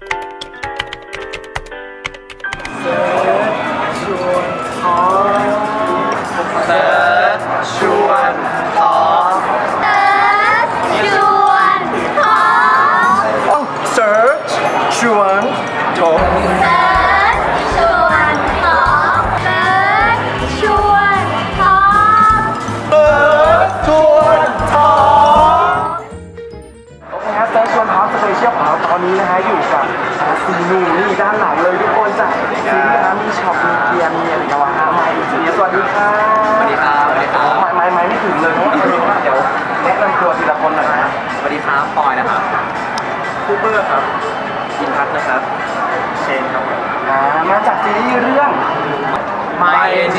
เ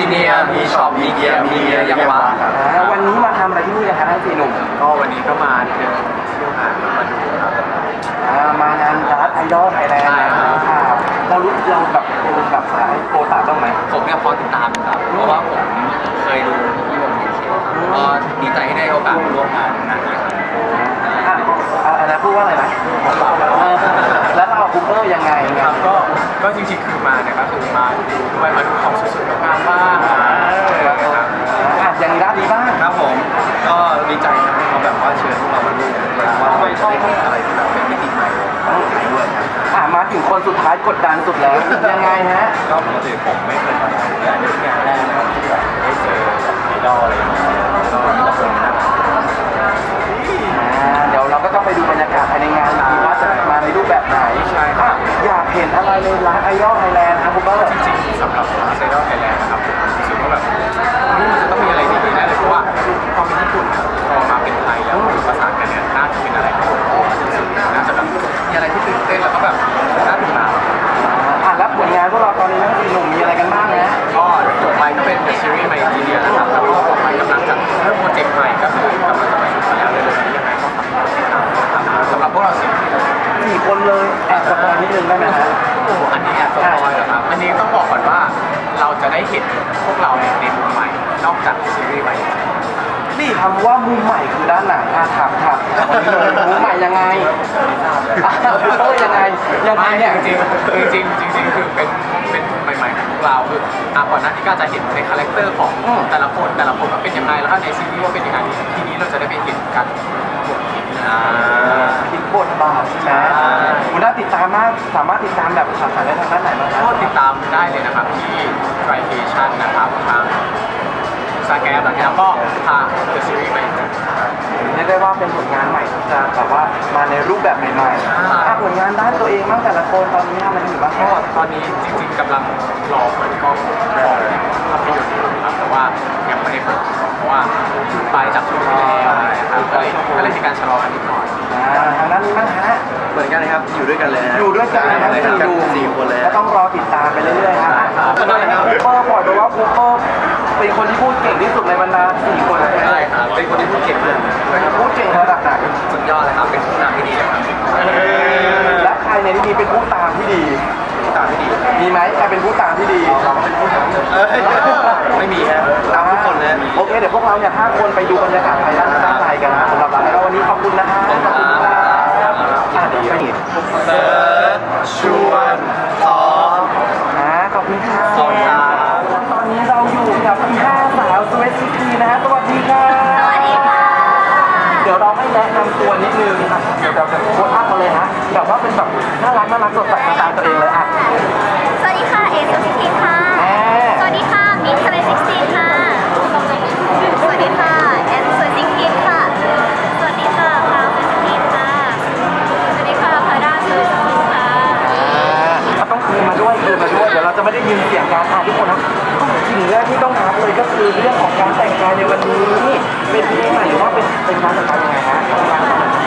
My Engineer มีช็อปมีเกียร์มีเกียร์ยังวะครับอ่าวันนี้มาทำอะไรที่นี่นะคะทั้งสี่หนุ่มก็วันนี้ก็มาเดินเที่ยวงานมาดูครับ อ่ามางานรัฐไอดอลไทยแลนด์ใช่ครับเรารู้เราแบบเป็นแบบสายโปรตาบ้างไหม ผมเนี่ยพอติดตามครับ เพราะว่าผมเคยดูที่วงเอเชียครับก็ดีใจที่ได้โอกาสมาร่วมงานงานนี้ครับ อะอะอันนั้นพูดว่าอะไรนะเออแล้วเราคูเปอร์ยังไงคครัรับบก็ ก็จริงๆคือมาเนี่ยก็คือมาดูด้วยมาดูของสวยๆงามๆบ้างนะครับอะอย่างนี้ด้านนี้บ้างครับผมก็ดีใจนะที่เขาแบบว่าเชิญพวกเรามาดูเลยว่าเราจะได้เห็นอะไรที่แบบเป็นมิติใหม่ต้องขายด้วยครับอะมาถึงคนสุดท้ายกดดันสุดแล้ว ยังไงฮะก็ปกติผมไม่เคยมาแต่นี่เป็นงานแรกนะครับที่แบบได้เจอไอดอลอะไรอย่างเงี้ยก็มีแต่คนน่ารักอ่าเดี๋ยวเราก็ต้องไปดูบรรยากาศภายในงาน รูปแบบไหนใช่ครับ อะอยากเห็นอะไรในร้านไอดอลไทยแลนด์ครับคูเบิร์จริงๆสำหรับร้านไซดอลไทยแลนด์นะครับผมรู้สึกว่าแบบ ยังไงยังไง ไม่เนี่ยจริงๆจริงๆจริงๆคือเป็นเป็นใหม่ๆของพวกเราคืออะก่อนหน้านี้ก็จะเห็นในคาแรคเตอร์ของแต่ละคนแต่ละคนว่าเป็นยังไงแล้วก็ในซีรีส์ว่าเป็นยังไงทีนี้เราจะได้ไปเห็นกันบทอีกนะพลิกบทบาทใช่ไหมคุณน่าติดตามมากสามารถติดตามแบบข่าวสารได้ทางด้านไหนบ้างครัก็บติดตามได้เลยนะครับที่ t r i c a t i o n นะครับทางสแกนแล้วก็ทาง The Series ใหม่ครับ เรียกได้ว่าเป็นผลงานใหม่ที่จะแบบว่ามาในรูปแบบใหม่ๆอะผลงานด้านตัวเองบ้างแต่ละคนตอนนี้ทำอะไรอยู่บ้างคก็รับตอนนี้จริงๆกำลังรอเปิดกล้องของภาพยนตร์อยู่ครับแต่ว่ายังไม่ได้เปิดเพราะว่าหยุดไปจากช่วงที่แล้วนะครับก็เลยก็เลยมีการชะลอกันนิดหน่อยอ่า ทางด้านนี้บ้างฮะเหมือนกันครับอยู่ด้วยกันเลยนะอยู่ด้วยกันทั้งสี่ดูสี่คนเลยก็ต้องรอติดตามไปเรื่อยๆครับก็ได้ครับคูเปอร์บอกเลยว่าคูเปอร์เป็นคนที่พูดเก่งที่สุดในบรรดาสี่คนเลยได้ครับเป็นคนที่พูดเก่งเลยพูดเก่งระดับไหนสุดยอดเลยครับเป็นผู้นำที่ดีเลยครับและใครในที่นี้เป็นผู้ตามที่ดีผู้ตาม ที่ดีมีไหมใครเป็นผู้ตามที่ดีเราเป็นผู้นำเอ้ยไม่มีครับตามทุกคนเลย โอเค เดี๋ยวพวกเราเนี่ยห้าคนไปดูบรรยากาศภายด้านด้านในกันนะสำหรับเราแล้ววันนี้ขอบคุณนะฮะขอบคุณครับอะเดี๋ยวไปอีกเซิร์ชชวน รักน่ารักสดใสสไตล์ตัวเองเลยอะสวัสดีค่ะ เอสุทิทีค่ะแหมสวัสดีค่ะ มิ้นท์สเปซิกซีค่ะ สวัสดีค่ะ แอนสวยซิงกินค่ะ สวัสดีค่ะพาวสวยซิงกินค่ะ สวัสดีค่ะพาด้าสวยซิงกินค่ะ อ่าต้องคืนมาด้วยคืนมาด้วยเดี๋ยวเราจะไม่ได้ยินเสียงการอ่านทุกคนนะสิ่งแรกที่ต้องทักเลยก็คือเรื่องของการแต่งกายในวันนี้เป็นเพลงใหม่หรือว่าเป็นเป็นการแต่งกายยังไงฮะ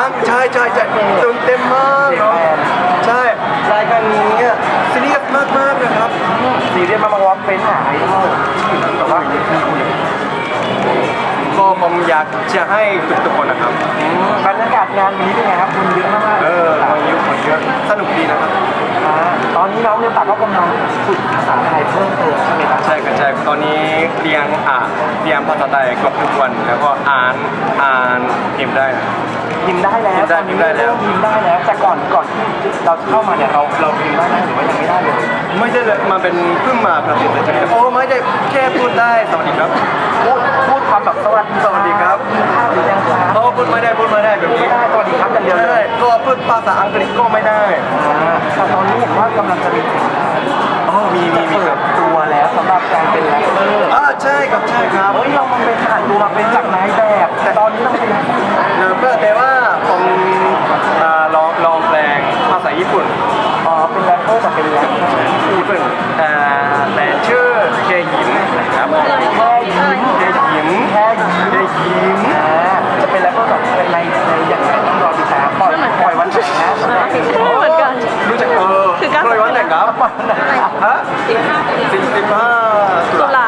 านเกิดอะบังใช่ใช่ใช่ตื่นเต็มมากเนาะใช่รายการนี้อะซีเรียสมากมากๆนะครับสีเรียนมามาวอล์กเป็นหาไอดอลแต่ว่าก็ผมอยากจะให้ทุกๆคนนะครับอืมบรรยากาศงานวันนี้เป็นไงครับคุณเยอะมากๆเออคนเยอะคนเยอะสนุกดีนะครับ อ่าตอนนี้น้องเรียนปากก็กำลังฝึกภาษาไทยเพิ่มเติมใช่ไหมครับใช่ครับใช่ตอนนี้เรียนอ่านเรียนภาษาไทยเกับทุกวัน แล้วก็อ่านอ่านพิมพ์ได้นะ พิมพ์ได้แล้วพิมพ์ได้ตอนนี้พิมพ์ได้แล้ว พิมพ์ได้แล้ว แต่ก่อนก่อนที่เราจะเข้ามาเนี่ยเราเราพิมพ์ได้ไหมหรือว่ายังไม่ได้เลย ไม่ได้เลยมาเป็นเพิ่งมาครับโอ้ไม่ได้แค่พูดได้สวัสดีครับพูดพูดคำแบบสวัสดีสวัสดีครับกินข้าวหรือยังครับเพราะว่าพูดไม่ได้พูดไม่ได้แบบไม่นี้ได้สวัสดีครับอย่างเดียวเลใช่ยก็พูดภาษาอังกฤษก็ไม่ได้อ่าแต่ตอนนี้เห็นว่ากำลังจะมีผลงานอ๋อมีมีมีเปิครัดบตัวแล้วสำหรับการเป็นแรปเปอร์อ่าใช่ครับใช่ครับ เฮ้ยเรามันเป็นผ่านตัวมาเป็นจากนายแบบ แต่ตอนนี้เราเป็นแรปเปอร์ เนอะเพื่อแต่ว่าผมอ่าลองลองแปลงภาษาญี่ปุ่น อ๋อเป็นแรป เปอร์แต่เป็นแรปญี่ปุ่นแต่แต่ชื่อเคยิมนะครับแค่ยิ้มเคยิมแค่ยิ้มเคยิมอ่าจะเป็นแรปเปอร์แบบเป็นในในอย่างไรต้องรอติดตามปล่อยปล่อยวันไหนนะสำหรับเหมือนกันรู้จักเออคือการโปรยวันไหนครับวันไหนครับฮะสิบสิบห้าตุตุลาลา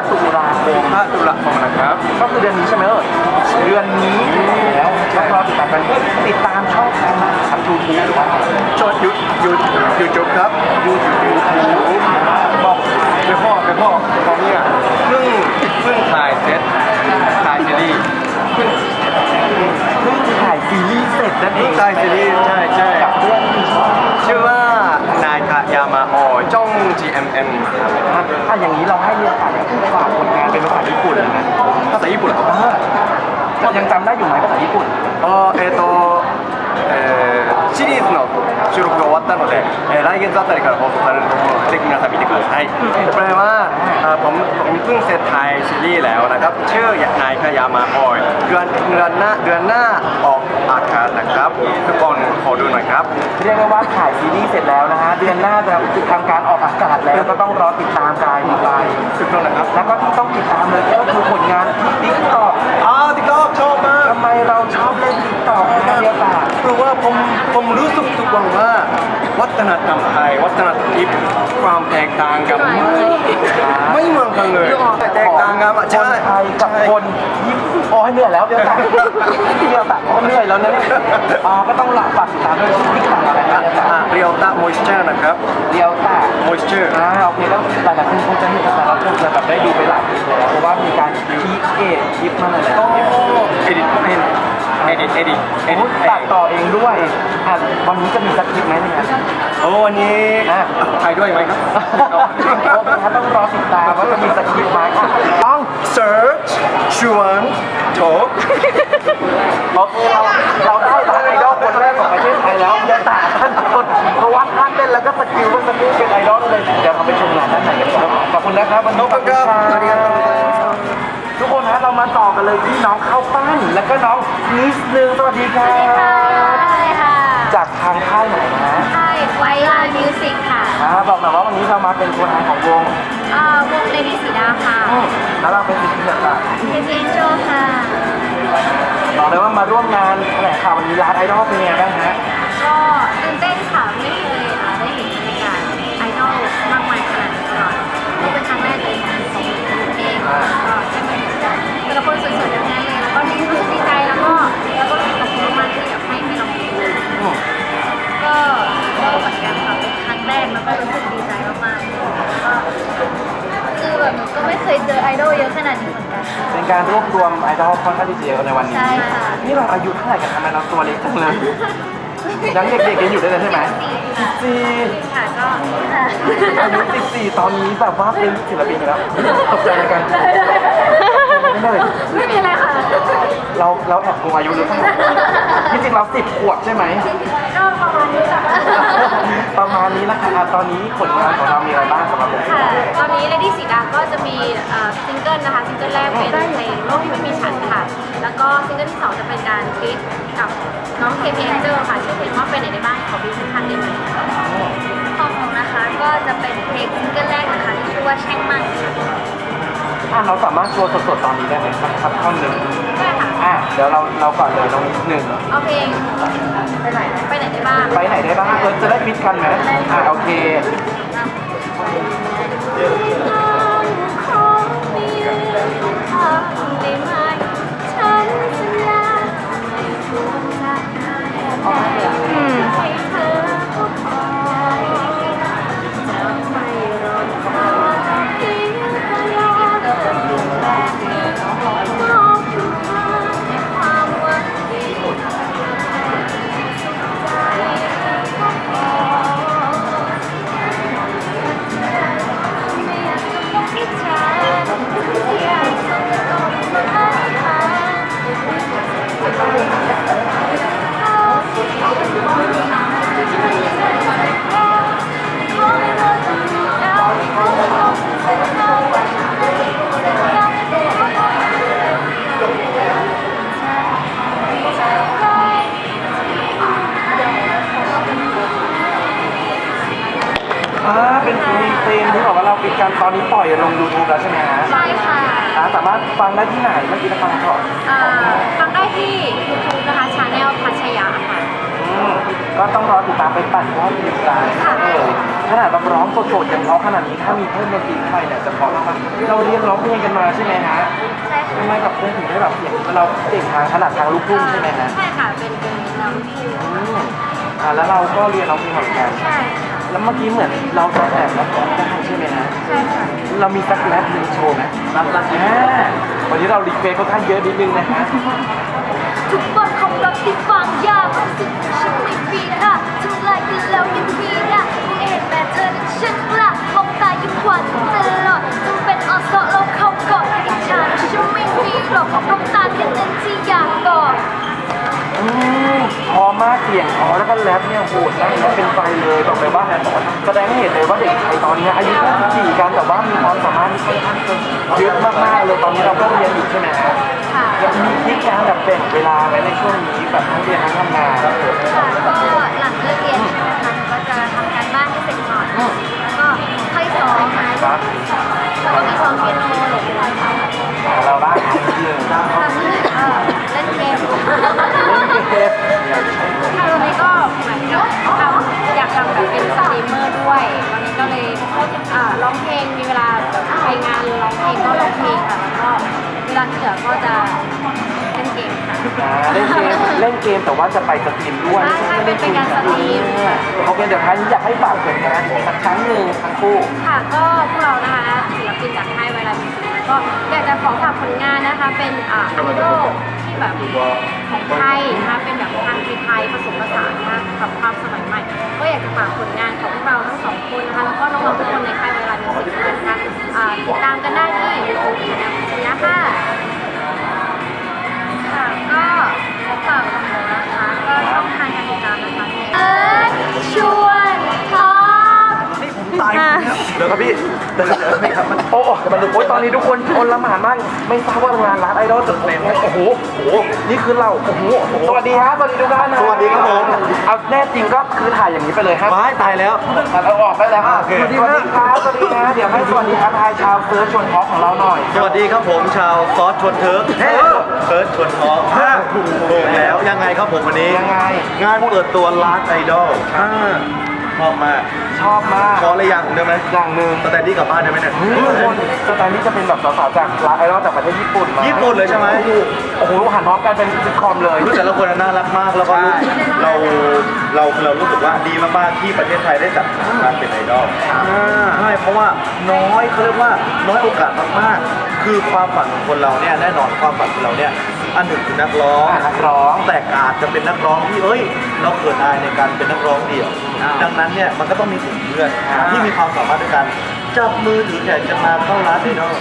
5ตุลาคมห้าตุลาคมนะครับก็คือเดือนนี้ใช่ไหมเอ่ยเดือนนี้แล้วต้องรอติดตามกันติดตามช่องทาง ทูบหรือว่ยุยุยุจบครับยูยูทูบบอกไปพ่อไปพ่อตอนนี้เพิ่งเพิ่งถ่ายเซตถ่ายซีรีส์เพิ่งเพิ่งถ่ายซีรีส์เสร็จนั่นเองถ่ายซีรีส์ใช่ใช่ชื่อว่านายทายามาออจ้อง GMM ครับถ้าอย่างนี้เราให้เรียอภาษสได้ฝากผลงานเป็นภาษาญี่ปุ่นนะภาษาญี่ปุ่นเหรอครับยังจำได้อยู่ไหมภาษาญี่ปุ่นเออเอโตเอ シリーズの収録が終わったので、えー来月あたりから放送されると思うので、ぜひ皆さん見てください。แปลว่าอ่าผมผมเพิ่งเสร็จถ่ายซีรีส์แล้วนะครับ ชื่อนายขยามาออยเดือนเดือนหน้าเดือนหน้าออกอากาศนะครับ ทุกคนขอดูหน่อยครับ เรียกได้ว่าถ่ายซีรีส์เสร็จแล้วนะฮะ เดือนหน้าจะทำการออกอากาศแล้วก็ต้องรอติดตามกันไป ทุกคนนะครับ แล้วก็ที่ต้องติดตามเลยก็คือผลงานที่ติ๊กต็อก อ้าวติ๊กต็อกชอบมาก ทำไมเราชอบเล่นติ๊กต็อกนะ เดียวตาเพราะว่าผมผมรู้สึกทุกวันว่า วัฒนธรรมไทย วัฒนธรรมญี่ปุ่นความแตกต่างกันไม่ไม่เหมือนกันเลยแตกต่างกันอะคใช่นไทยกับคนญี่ปุ่นโอ้ยเหนื่อยแล้วเดียวตาเดียวตาโอ้เหนื่อยแล้วนะเนี่ยอ๋อก็ต้องหลับฝากติดตามด้วยติ๊กต็อกอะไรนะเดียวตาอะเรียวตะมอยเจอร์นะครับเดียวตามอยเจอร์อ่าโอเคแล้วหลายๆคนคงจะเห็นแต่เราคงจะแบบได้ดูไปหลายคลิปแล้วเพราะว่ามีการคีเอทคลิปมาหลายๆคลิปเอดิตเอ็น เอดิตเอดิตเอดิโอ้ตยตัดต่อเองด้วยอะวันนี้จะมีสักคลิปไหมเนี่ย โอ้วันนี้อะ ถ่ายด้วยไหมครับโอเคครับต้องรอติดตามว่าจะมีสักคลิปไหมอะต้อง search ชวน talk โอเคเราเราได้ตาไอดอลคนแรกของประเทศไทยแล้วเดี๋ยวตาท่านคนเพราะว่าท่านเต้นแล้วก็สกิลเมื่อสักครู่เป็นไอดอลเลยเดี๋ยวเราไปชมงานด้านในกันดีกว่าขอบคุณนะครับวันนี้ขอบคุณครับสวัสดีครับ ทุกคนนะเรามาต่อกันเลยที่น้องข้าวปั้น แล้วก็น้องนิสนึงสวัสดีครัใช่บค่ะจากทางค่ายไหนนะใช่ไวลามิวสิกค่ะอ่าบอกหน่อยว่าวันนี้เรามาเป็นตัวแทนของวงอ่าวงเลดี้สีดาค่ะอืมแล้วเราเป็นศิลปินจากเทปอินโจค่ะ บอกเลยว่ามาร่วมงานแถลงข่าววันนี้ร้านไอดอลเป็นยังไงบ้างฮะก็ตื่นเต้นค่ะไม่เคย กแล้วก็รู้สึกดีใจมากๆแล้วก็คือแบบหนูก็ไม่เคยเจอไอดอลเยอะขนาดนี้เหมือนกันเป็นการรวบรวมไอดอลค่อนข้างที่จะเยอะในวันนี้ ใช่ค่ะ นี่เราอายุเท่าไหร่กันทำไมเราตัวเล็กจังเลย ยังเด็กๆกันอยู่ได้เลยใช่ไหมสี่ค่ะก็ค่ะอายุสิบสี่ตอนนี้แบบว่าเป็นศิลปินไปแล้วตกใจเหมือนกันไม่เลยไม่มีอะไรค่ะ เราเราแอบโกงอายุหรือเปล่าที่จริงเราสิบขวบใช่ไหมก็ ประมาณนี้ค่ะประมาณนี้นะคะอะตอนนี้ผลงานของเรามีอะไรบ้างสำหรับผมค่ะตอนนี้ Lady สีดาก็จะมีเอ่อซิงเกิลนะคะ ซิงเกิลแรกเป็นเพลงโลกที่ไม่มีฉันค่ะ แล้วก็ซิงเกิลที่สองจะเป็นการฟีดกับน้องเคพีแองเจิลค่ะชื่อเพลงว่าเป็นไหนได้บ้างขอพี่ทุกท่านได้ไหมของหนูนะคะก็จะเป็นเพลงซิงเกิลแรกนะคะที่ชื่อว่าแช่งมั่งค่ะ อะเราสามารถโชว์สดๆตอนนี้ได้ไหมสักสักท่อนหนึ่ง ได้ค่ะอะ เดี๋ยวเราเราก่อนเลยน้องนิดหนึ่งเอาเพลงไปไหนไปไหนได้บ้างไปไหนได้บ้างเออจะได้ฟิตกันไหมอะโอเคของ แล้วเราก็เรียนร้องเพลงเหมือนกันใช่ค่ะแล้วเมื่อกี้เหมือนเราจะแอบรับร้องได้ใช่ไหมฮะใช่ค่ะเรามีสักแรปหนึ่งโชว์ไหมรับรับอ่าวันนี้เรารีเควสค่อนข้างเยอะนิดนึงนะฮะทุกบทของเราที่ฟังยากความสุขของฉันไม่ปีค่ะทำลายกันแล้วยังมีนะคงเห็นแม้เธอนั้นฉันกล้ามองตายิ้มหวานตลอดจงเป็นออสเราเข้ากอดอิจฉาฉันไม่มีหรอกน้ำตาแค่นั้นที่อยากกอด อืมพอมากเสียงพอแล้วก็แรปเนี่ยโหดนะเป็นไฟเลยบอกเลยว่าแสดงให้เห็นเลยว่าเด็กไทยตอนนี้อายุแค่14กันแต่ว่ามีความสามารถที่ค่อนข้างจะเยอะมากๆเลยตอนนี้เราก็เรียนอยู่ใช่ไหมฮะค่ะแล้วมีคิดการแบบแบ่งเวลาไหมในช่วงนี้แบบทั้งเรียนทั้งทำงานค่ะก็หลังเลิกเรียนใช่ไหมคะหนูก็จะทำการบ้านให้เสร็จก่อน แล้วก็ค่อยซ้อมนะครับแล้วก็มีซ้อมเปียโนหรืออะไรค่ะ เราบ้างจริงทำ เล่นเกมเล่นเกมแต่ว่าจะไปสตรีมด้วยใช่ใช่เป็นเป็นการสตรีมค่ะโอเคเดี๋ยวท้ายนี้อยากให้ฝากผลงานสักครั้งหนึ่งทั้งคู่ ค่ะก็พวกเรานะคะศิลปินจากค่ายเวลามิวสิกก็อยากจะขอฝากผลงานนะคะเป็นอ่าไอดอลที่แบบของไทยนะคะเป็นแบบทางไทยผสมผสานนะคะกับความสมัยใหม่ ก็อยากจะฝากผลงานของพวกเราทั้งสองคนนะคะแล้วก็น้องๆทุกคนในค่ายเวลามิวสิกด้วยนะคะอ่าติดตามกันได้ที่ยูทูบช anel พิชยาค่ะค่ะ ก็ฝากของหนูนะคะ ก็ช่องทางการติดตามนะคะ เอิร์ธชวนท็อปตาย เดี๋ยวครับพี่เดี๋ยวครับพี่ครับโอ้โหมันโอ้ยตอนนี้ทุกคนโอนละหมานมาก ไม่ทราบว่างานร้านไอดอลจะเต็มโอ้โหโอ้โห นี่คือเรา โอ้โห สวัสดีครับสวัสดีทุกท่านนะสวัสดีครับผม เอาแน่จริงก็คือถ่ายอย่างนี้ไปเลยครับว้ายตายแล้วเอาออกได้แล้วโอเคสวัสดีครับสวัสดีนะเดี๋ยวให้สวัสดีครับทายชาวเซิร์ชชวนท็อกของเราหน่อย สวัสดีครับผมชาวซอสชวนเทิร์กเฮ้ยเซิร์ชชวนท้องถูกแล้วยังไงครับผมวันนี้ยังไง งานเปิดตัวร้านไอดอลชอบมาก ชอบมากขอเลยอย่างได้ไหมอย่างหนึ่งสแตนดี้กลับบ้านได้ไหมเนี่ยเฮ้ยทุกคนสไตล์นี้จะเป็นแบบสาวๆจากร้านไอดอลจากประเทศญี่ปุ่นมาญี่ปุ่นเลยใช่ไหมโอ้โหหันพร้อมกันเป็นซิทคอมเลยรู้แต่ละคนน่ารักมากแล้วก็รู้เราเราเรารู้สึกว่าดีมากๆที่ประเทศไทยได้จัดการเป็นไอดอลใช่เพราะว่าน้อยเขาเรียกว่าน้อยโอกาสมากๆ คือความฝันของคนเราเนี่ยแน่นอนความฝันของเราเนี่ย อันหนึ่งคือนักร้องอ่านักร้องแต่อาจจะเป็นนักร้องที่เอ้ย เราเขินอายในการเป็นนักร้องเดี่ยวดังนั้นเนี่ยมันก็ต้องมีกลุ่มเพื่อนที่มีความสามารถด้วยกันจับมือถือแขนกันมาเข้าร้านไอดอล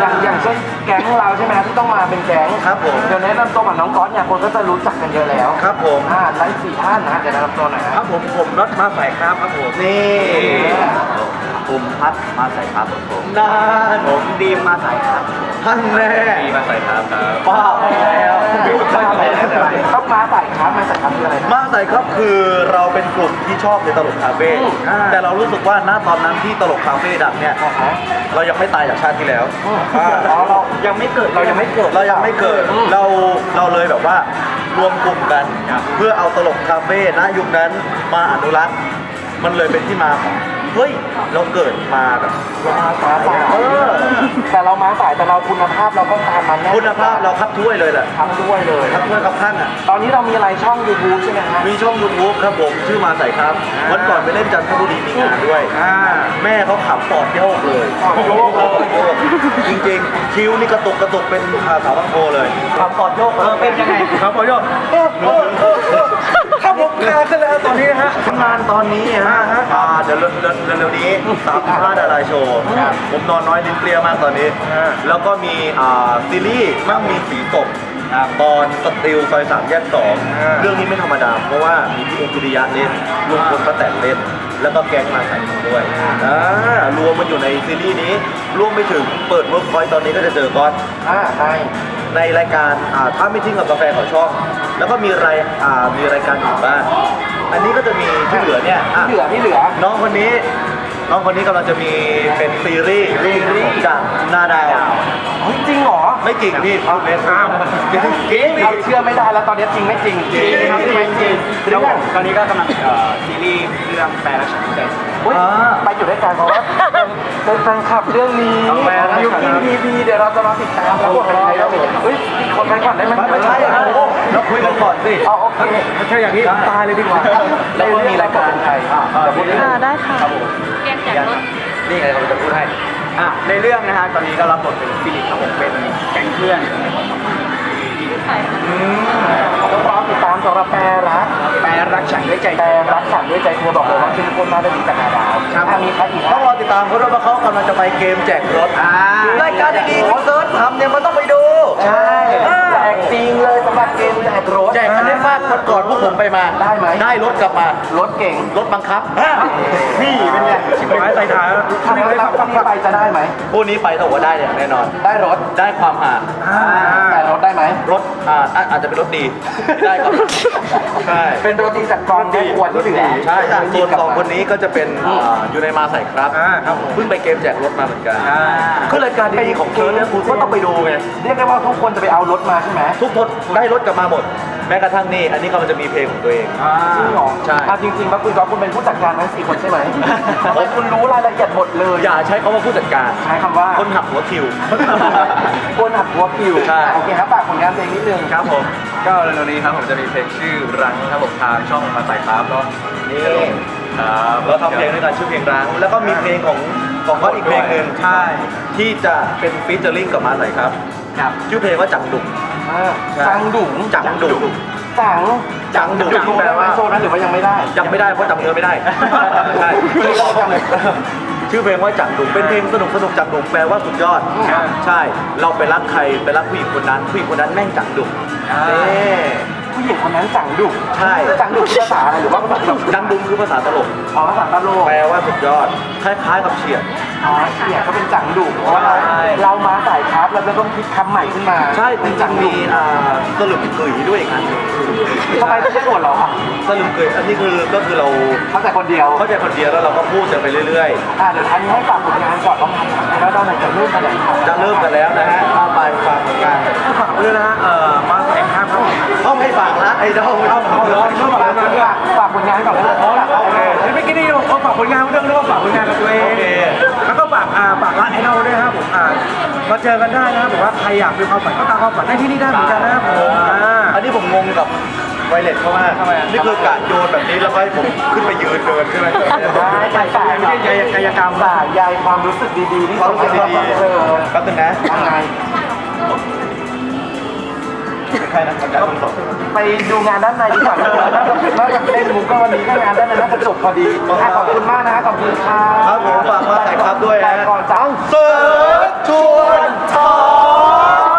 อย่างอย่างเช่นแก๊งเราใช่ไหมที่ต้องมาเป็นแก๊งครับผม เดี๋ยวแนะนำตัวกับน้องก๊อตเนี่ยคนก็จะรู้จักกันเยอะแล้วครับผม อ่าไลฟ์สี่ท่านนะเดี๋ยวแนะนำตัวหน่อยนะครับผมผมรถมาใส่ครับครับผมนี่ ผมพัดมาใส่ครับผมน่านผมดีมมาใส่ครับท่านแน่มีมาใส่ครับครับป้าไปแล้วไม่ใช่อะไรนะครับมาใส่ครับมาใส่ครับคืออะไรนะมาใส่ครับคือเราเป็นกลุ่มที่ชอบในตลกคาเฟ่อืมอ่าแต่เรารู้สึกว่าณตอนนั้นที่ตลกคาเฟ่ดังเนี่ยอ่าฮะเรายังไม่ตายจากชาติที่แล้วอืมอ่าอ๋อเรายังไม่เกิดเรายังไม่เกิดเรายังไม่เกิดอืมเราเราเลยแบบว่ารวมกลุ่มกัน เพื่อเอาตลกคาเฟ่ณยุคนั้นมาอนุรักษ์มันเลยเป็นที่มาของ เฮ้ย เราเกิดมาแบบเรามาสายเออแต่เรามาสายแต่เราคุณภาพเราก็ตามมันแน่คุณภาพเราคับถ้วยเลยแหละทำด้วยเลยคับถ้วยคับข้างอะ ตอนนี้เรามีอะไรช่อง YouTube ใช่ไหมฮะ มีช่อง YouTube ครับผมชื่อมาใส่ครับ วันก่อนไปเล่นจันทบุรีมีงานด้วยแม่เขาขับปอดโยกเลยปอดโยกเลยปอดโยกจริงๆ คิ้วนี่กระตุกกระตุกเป็นอ่าสาวบางโพเลยขับปอดโยกเออเป็นยังไงขับปอดโยก ถ้าผมคาขึ้นแล้วตอนนี้นะฮะงานตอนนี้ฮะอ่าเดี๋ยวเร็วเร็วๆนี้สามพาดาราโชว์ผมนอนน้อยลิ้นเปรี้ยมากตอนนี้ แล้วก็มีอ่าซีรีส์มั่งมีสีตกตอนสติลซอยสามแยกสองเรื่องนี้ไม่ธรรมดา เพราะว่ามีพี่องคุริยะเล่นลุงพลป้าแตนเล่น แล้วก็แก๊งมาใส่ด้วยอ่ารวมมันอยู่ในซีรีส์นี้รวมไปถึงเปิดเวิร์กพอยต์ตอนนี้ก็จะเจอก้อนอ่าในในรายการอ่าถ้าไม่ทิ้งกับกาแฟของช่อง แล้วก็มีรายอ่ามีรายการอื่นบ้างอันนี้ก็จะมีที่เหลือเนี่ยอะที่เหลือที่เหลือ น้องคนนี้ น้องคนนี้กำลังจะมีเป็นซีรีส์จากนาดาว จริงเหรอไม่จริงพี่พูดเล่นจริงจริงเราเชื่อไม่ได้แล้วตอนนี้จริงไม่จริงจริงจริงจริงจริงแล้วผมตอนนี้ก็กำลังซีรีส์เรื่องแปลรักฉันใจไปอยู่ด้วยกันเพราะว่าเป็นแฟนคลับเรื่องนี้อยู่กินทีวีเดี๋ยวเราจะมาติดตามแล้วบทเป็ใครแล้วเฮ้ยคนแฟนคลับได้ไหมไม่ใช่เราคุยกันก่อนสิอ๋อโอเคถ้าอย่างนี้ตายเลยดีกว่าแล้วก็มีรายการไทยได้ค่ะได้ค่ะครับผมแกงจากรถนี่ไงเราจะพูดให้ ในเรื่องนะฮะตอนนี้ก็รับบทเป็นฟิลิปครับผมเป็นแก๊งเพื่อนต้องรอติดตามสำหรับแปรรักแปลรักฉันด้วยใจแปรรักฉันด้วยใจเธอบอกเลยว่าเข้มข้นมากได้ดีจากนาดาวถ้ามีใครอีกต้องรอติดตามเพราะว่าเขากำลังจะไปเกมแจกรถอ่ารายการดีๆเขาเซิร์ชทำเนี่ยมันต้องไปดู ใช่แจกจริงเลยสำหรับเกมแจกรถแจกคะแนนมากคนก่อนพวกผมไปมาได้ไหมได้รถกลับมารถเก่งรถบังคับนี่เป็นไงชิบหายใส่ถ่ายแล้วทำให้ฟังฟังไปจะได้ไหมคู่นี้ไปถ้าว่าได้เนี่ยแน่นอน ได้รถได้ความหาแต่รถได้ไหมรถอ่าอะอาจจะเป็นรถดีที่ได้ครับใช่เป็นโรตีจากกองแม่ครัวที่เหลือใช่ส่วนสองคนนี้ก็จะเป็นอ่าอยู่ในมาใส่ครับเพิ่งไปเกมแจกรถมาเหมือนกันคือรายการดีๆของเธอเนี่ยคุณก็ต้องไปดูไงเรียกได้ว่าทุกคนจะไปเอารถมาใช่ไหมทุกคนได้รถกลับมาหมด แม้กระทั่งนี่ อันนี้เขามันจะมีเพลงของตัวเอง จริงเหรอใช่ อะจริงๆว่าคุณก๊อฟคุณเป็นผู้จัดการทั้งสี่คนใช่ไหมทำไมคุณรู้รายละเอียดหมดเลยอย่าใช้คำว่าผู้จัดการ ใช้คำว่า คนหักหัวคิว คนหักหัวคิวใช่ โอเคครับฝากผลงานเพลงนิดนึงครับผมก็เร็วๆนี้ครับผมจะมีเพลงชื่อรังครับผมทางช่องมาใส่ครับก็นี่ครับเราทำเพลงด้วยกันชื่อเพลงร้าง แล้วก็มีเพลงของของก็อีกเพลงหนึ่งใช่ ที่จะเป็นฟีเจอริ่งกับมาใส่ครับ ครับชื่อเพลงว่าจังดุงอ่าจังดุ๋งจังดุงจังจังดุงโชว์ได้ไหมโชว์นั้นหรือว่ายังไม่ได้ ยังไม่ได้เพราะจำเนื้อไม่ได้ใช่ชื่อเพลงว่าจังดุงเป็นเพลงสนุกสนุกจังดุงแปลว่าสุดยอดครับใช่ เราไปรักใครไปรักผู้หญิงคนนั้นผู้หญิงคนนั้นแม่งจังดุงอ่าเน่ ผู้หญิงคนนั้นจังดุ๋งใช่จังดุ๋งคือภาษาอะไรหรือว่าภาษาแบบจังดุงคือภาษาตลก อ๋อภาษาตะโลกแปลว่าสุดยอด คล้ายๆกับเฉียด อ๋อเสียเขาเป็นจังดุเพราะว่าเราใช่ เรามาสายครับเราจะต้องคิดคำใหม่ขึ้นมาใช่จเป็นริจังงๆดุมีอ่าสรุปกึ๋ยด้วยอีกอันหนึ่งทำไมไม่ใช่บทเราอะสรุปกึ๋ยอันนี้คือก็คือเราเข้าใจคนเดียว เข้าใจคนเดียวแล้วเราก็พูดกันไปเรื่อย อ่าเดี๋ยวอันนี้ให้ฝากผลงานก่อนต้องทำแล้วเราไหนจะเริ่มกันเลยๆจะเริ่มกันแล้วนะฮะเอาไปฟังกัน ฝากด้วยนะเอ่อมาแข่งขันครับ ต้องให้ฝากร้านไอดอลไม่ต้องเอาเลยฝากผลงานก่อนฝากผลงานก่อนเลยโอเคไม่คิดได้ยินเขาฝากผลงานเรื่องเรื่องฝากผลงานกับตัวเองแล้วก็ฝากอ่าฝากร้านไอดอลด้วยครับผมอ่ามาเจอกันได้นะครับผมว่าใครอยากมีความฝันก็ตามความฝันได้ที่นี่ได้เหมือนกันนะครับผมอ่าอันนี้ผมงงกับไวเลสเขามากนี่คือกะโยนแบบนี้แล้วก็ให้ผมขึ้นไปยืนเดินใช่ไหมได้ใช่ใช่ไม่ใช่กายกายกรรมสายใยความรู้สึกดีๆที่ความรู้สึกดีเออๆแป๊บนึงนะยังไง ใครนะคนการส่งไปดูงานด้านในดีกว่าน่าจะน่าจะเล่นมุกก็วันนี้ก็งานด้านในน่าจะจบพอดีอะขอบคุณมากนะขอบคุณครับครับผมฝากมาถ่ายครับด้วยแต่นะก่อนจังเสิร์ชชวนทอง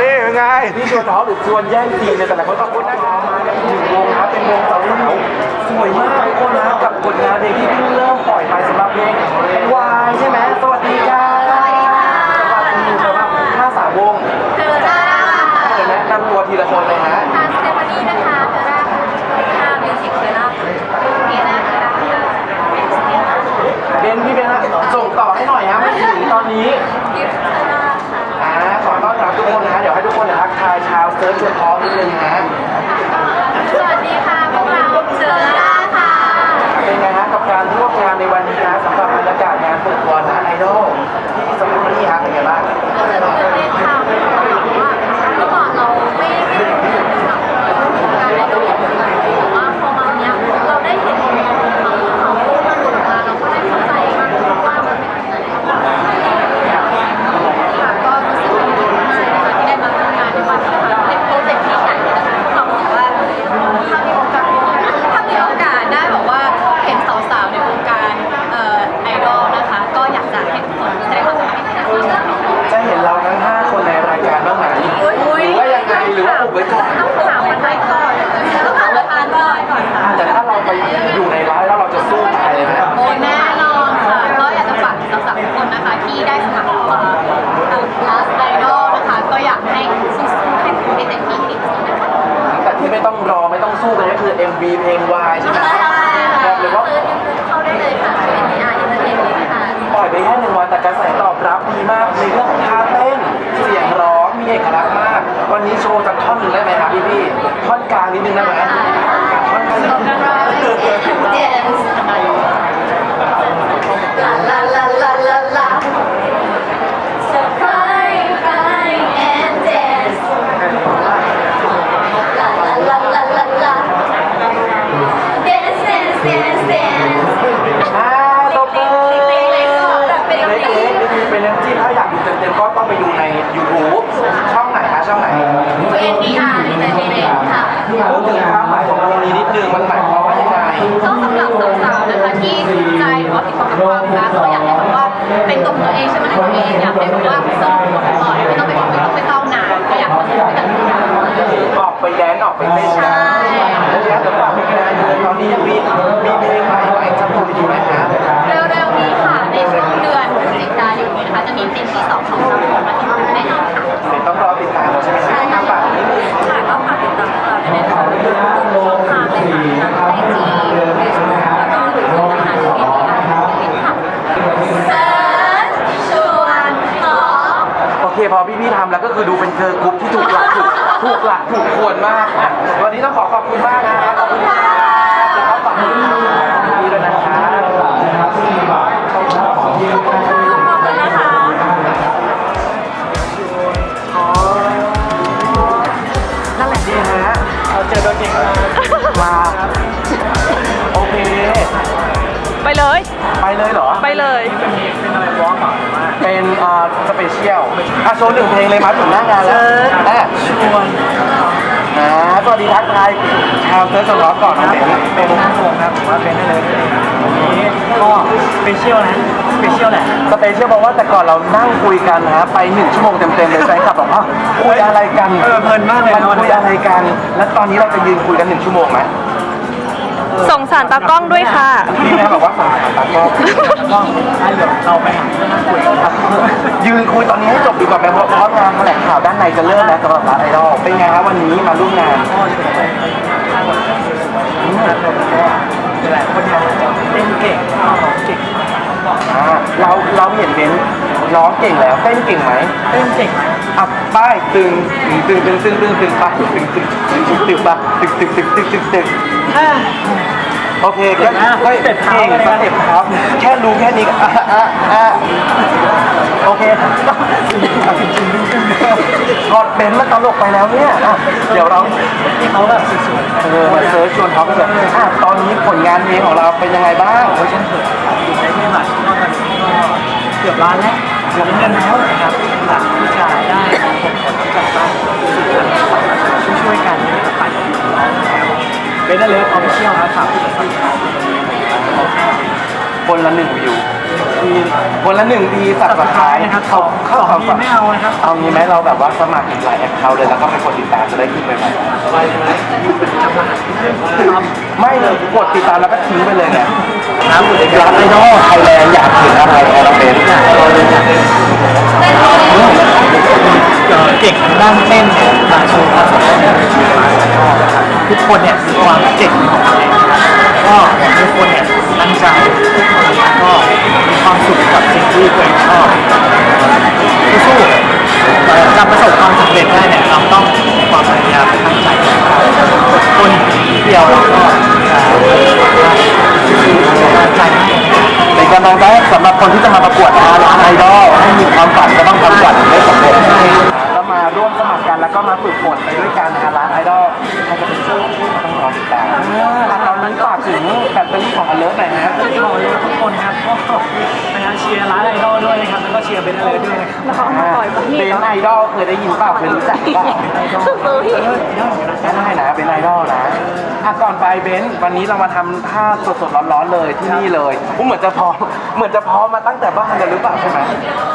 นี่เป็นไงนี่ชวนน้องหรือชวนแย่งซีนเนี่ยแต่ละคนขอบคุณนะครับมากันหนึ่งวงนะเป็นวงสาวๆสวยมากทุกคนนะกับผลงานเพลงที่เพิ่งเริ่มปล่อยไปสำหรับเพลงวายใช่ไหมสวัสดีค่ะสายชาวเซิร์ชชวนท้องนิดนึงฮะสวัสดีค่ะ พวกเราเธอร่าค่ะ เป็นไงฮะกับการร่วมงานในวันนี้นะสำหรับบรรยากาศงานเปิดตัวนะไอดอลที่สมุทรนี่ฮะเป็นไงบ้าง ว่าอุบไว้ก่อน ต้องถามประธานก่อนต้องถามประธานก่อนก่อนค่ะแต่ถ้าเราไปอยู่ในไลฟ์แล้วเราจะสู้ตายเลยนะโอ้ยแน่นอนค่ะก็อยากจะฝากสาวๆทุกคนนะคะที่ได้สมัครเอ่อทาง Last Idol นะคะ ก็อยากให้สู้ๆให้ทำให้เต็มที่ให้ดีที่สุดนะคะแต่ที่ไม่ต้องรอไม่ต้องสู้กันก็คือ MV เพลงวายใช่ไหมบอกเลยว่าเซิร์ชยูทูบเข้าได้เลยค่ะเป็น NR Entertainment ค่ะปล่อยไปแค่หนึ่งวันแต่กระแสตอบรับดีมากในเรื่องของท่าเต้นเสียงร้องมีเอกลักษณ์มาก วันนี้โชว์สักท่อนหนึ่ งได้ไหมครับพี่พี่ๆท่อนกลางนิดนึงได้ไหมท่อนกลาง Dance La la la la la la So fly, fly and dance La la la la la la Dance, dance, dance, dance อ่าตบมือ เล็กๆก่อนแบบเป็น เล็ เล็ก กๆเป็นน้ำจิ้มถ้าอยากดูเต็มๆก็ต้องไปดูใน YouTube ช่องไหนคะช่องไหน ๆ NDR Entertainment ค่ะ พูดถึงความหมายของวงนี้นิดนึงมันหมายความว่ายังไงก็สำหรับสาวๆนะคะที่สนใจหรือว่าติดต่อกับความรักก็อยากให้แบบว่าเป็นตัวของตัวเองใช่ไหมตัวเองอยากให้แบบว่าสู้บ่อยไม่ต้องไปไม่ต้องไปเศร้านานก็อยากมาสู้ด้วยกันทุกอย่างออกไปแดนซ์ออกไปเต้นนะแล้วเดี๋ยวฝากผลงานเลยตอนนี้ยังมีมีเพลงใหม่ใหม่จะปล่อยอยู่ไหมฮะเร็วๆนี้ค่ะในช่วงเดือนพฤศจิกายนนี้นะคะจะมีเพลงที่สองของเราออกมาที่ดูแน่นอนค่ะเดี๋ยวต้องรอติดตามเราใช่ไหมครับน้ำฝากนิดนึง ค่ะก็ฝากติดตามเราได้ในทางช่องทางเลยค่ะทางไอจีเฟซบุ๊กแล้วก็หรือว่าทางทวิตเตอร์ค่ะเซิร์ชชวนขอ โอเคพอ พี่ๆทำแล้วก็คือดูเป็นเธอกรุ๊ปที่ถูกหลักถูกถูกหลักถูกควรมากอะวันนี้ต้องขอขอบคุณมากนะครับขอบคุณครับแล้วก็ฝากพี่ๆด้วยนะครับนั่นแหละดีฮะเราเจอตัวจริงมาโอเค ไปเลย ไปเลยเหรอ ไปเลย เป็นเอ่อสเปเชียลอะโชว์หนึ่งเพลงเลยมาถึงหน้างานแล้วแม่ชวนอ่าสวัสดีทักทายชาวเซิร์ชของเราก่อนคนะรับเบนเป็นห้าวงครับผมว่าเป็นได้เลยวันนี้ก็สเปเชียลนะสเปเชียลแหละสเปเชียลบอกว่าแต่ก่อนเรานั่งคุยกันนะไปหนึ่งชั่วโมงเต็มๆเลยแฟนคลับบอกว่าคุยอะไรกันเออเพลินมากเลยมันนะวันคุยนี้อะไรกัน แล้วตอนนี้เราจะยืนคุยกันหนึ่งชั่วโมงไหม ส่งสารตากล้องด้วยค่ะ พี่แม่บอกว่าสงสารตากล้องก็อันเดี๋ยวเราไปหาเพื่อนนั่งคุยกันครับยืนคุยตอนนี้ให้จบดีกว่าไหมเพราะเพราะงานแถลงข่าวด้านในจะเริ่มแล้วสำหรับร้านไอดอลเป็นไงครับวันนี้มาร่วมงานก็จะไปทางวันนี้นะครับก็หลายคนเนี่ยเต้นเก่งร้องเก่งอ่าเราเราเห็นเบนร้องเก่งแล้วเต้นเก่งไหมเต้นเก่งไหมอะป้ายตึงตึงตึงตึงตึงตึงไปตึงตึงตึงตึงตึงไปตึงตึงตึงตึงตึงตึง โอเคก็ก็เก่งสเต็ปครับแค่รู้แค่นี้ก็อะอะอะโอเคกอดเบนซ์มันตลกไปแล้วเนี่ยอะเดี๋ยวเราที่เขาแบบสวยเออมาเซิร์ชชวนเขาไปเลยอะตอนนี้ผลงานเพลงของเราเป็นยังไงบ้างๆโอ้ยฉันเกิดอยู่ในเพลงหลักก็ตอนนี้ก็เกือบล้านแล้วเกือบเงินแล้วนะครับหลักที่จะได้ผลผลจากบ้านช่วยกันนะครับไป เป็นได้เลยออฟฟิเชียลครับฝากผู้จัดการคนละหนึ่งวิวทีคนละหนึ่งทีสับสท้ายนะครับเขาสองเข้าสองทีไม่เอานะครับเอางี้ไหมเราแบบว่าสมัครอีกหลายแอคเคาท์เลยแล้วก็ไปกดติดตามจะได้ขึ้นไปไหมไปเลยจำรหัสครับไม่เลยกดติดตามแล้วก็ทิ้งไปเลยเนี่ยน้ำบุตรร้านไอดอลไทยแลนด์อยากเห็นอะไรแอร์เบน เก่งทางด้านเต้นเนี่ยมาโชว์ความสามารถในชีวิตนะครับทุกคนเนี่ยมีความเก่งของตัวเองนะครับก็ทุกคนเนี่ยตั้งใจแล้วก็มีความสุขกับสิ่งที่ตัวเองชอบสู้ๆการประสบความสำเร็จได้เนี่ยเราต้องมีความพยายามตั้งใจนะครับอดทนเดียวแล้วก็อ่าเป็นกำลังใจ กำลังใจสำหรับคนที่จะมาประกวดนะร้านไอดอลให้มีความฝันก็ต้องทำฝันให้สำเร็จแล้วมาร่วมสมัครกันแล้วก็มาฝึกฝนไปด้วยกันนะร้านไอดอลใครจะเป็นผู้ต้องรอติดตามแล้วตอนนี้ฝากถึงแบตเตอรี่ของอเลิร์หน่อยนะขอเลยทุกคนครับก็นะฮะเชียร์ร้านไอดอลด้วยนะครับแล้วก็เชียร์เบนเลยด้วยนะครับเป็นไอดอลเคยได้ยินเปล่าเคยรู้จักเปล่าได้นะเป็นไอดอลนะ อะก่อนไปเบนซ์วันนี้เรามาทำภาพสดๆร้อนๆเลยที่นี่เลยอู้เหมือนจะพร้อมเหมือนจะพร้อมมาตั้งแต่บ้านเลยหรือเปล่าใช่ไหม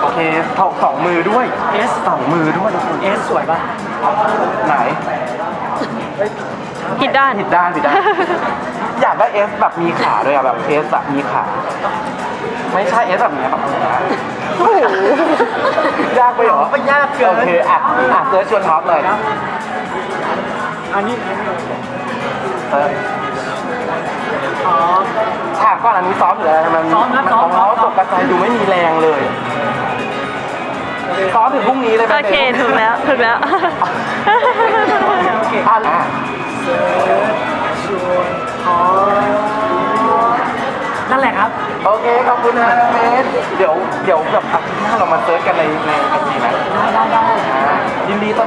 โอเคถกสองมือด้วยเอสสองมือด้วยเอสสวยป่ะไหนผิดด้าน ผิดด้านผิดด้าน อยากได้เอสแบบมีขาด้วยอะแบบเอสแบบมีขา ไม่ใช่เอสแบบนี้แบบนี้นะยากไปเหรอไม่ยากเกิน โอเคอะอะเซิร์ชชวนท็อปเลย อันนี้ เอออ๋อฉากก่อนอันนี้ซ้อมอยู่แล้วมันซ้อมครับมันซ้อม ของเราซ้ตอมกกระจายดูไม่มีแรงเลยซ้อมถึงพรุ่งนี้เลยไหมโอเคถูกแล้วถูกแล้วโอเคอะอะอ๋อนั่นแหละครับ โอเคขอบคุณนะน้องเมสเดี๋ยวเดี๋ยวแบบอาทิตย์หน้าเรามาเซิร์ชกันในในไอจีนะ ได้ได้ได้อ่ายินดีต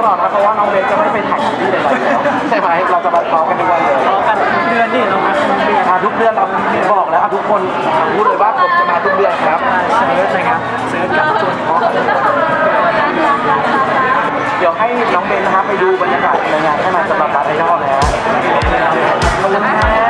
ลอดนะเพราะว่าน้องเบนจะไม่ไปถ่ายที่ใดเลยใช่ไหมเราจะมาทอกันทุกวันเลยทอกันทุกเดือนนี่เรามาทุกทุกเดือนเราบอกแล้วทุกคนรู้เลยว่าผมจะมาทุกเดือนครับเซิร์ช่ะครับเซิร์ชกับชวนท้องเดี๋ยวให้น้องเบนนะครับไปดูบรรยากาศในงานให้างนสำหรับการไอดอลนะฮะขอบคุณครับ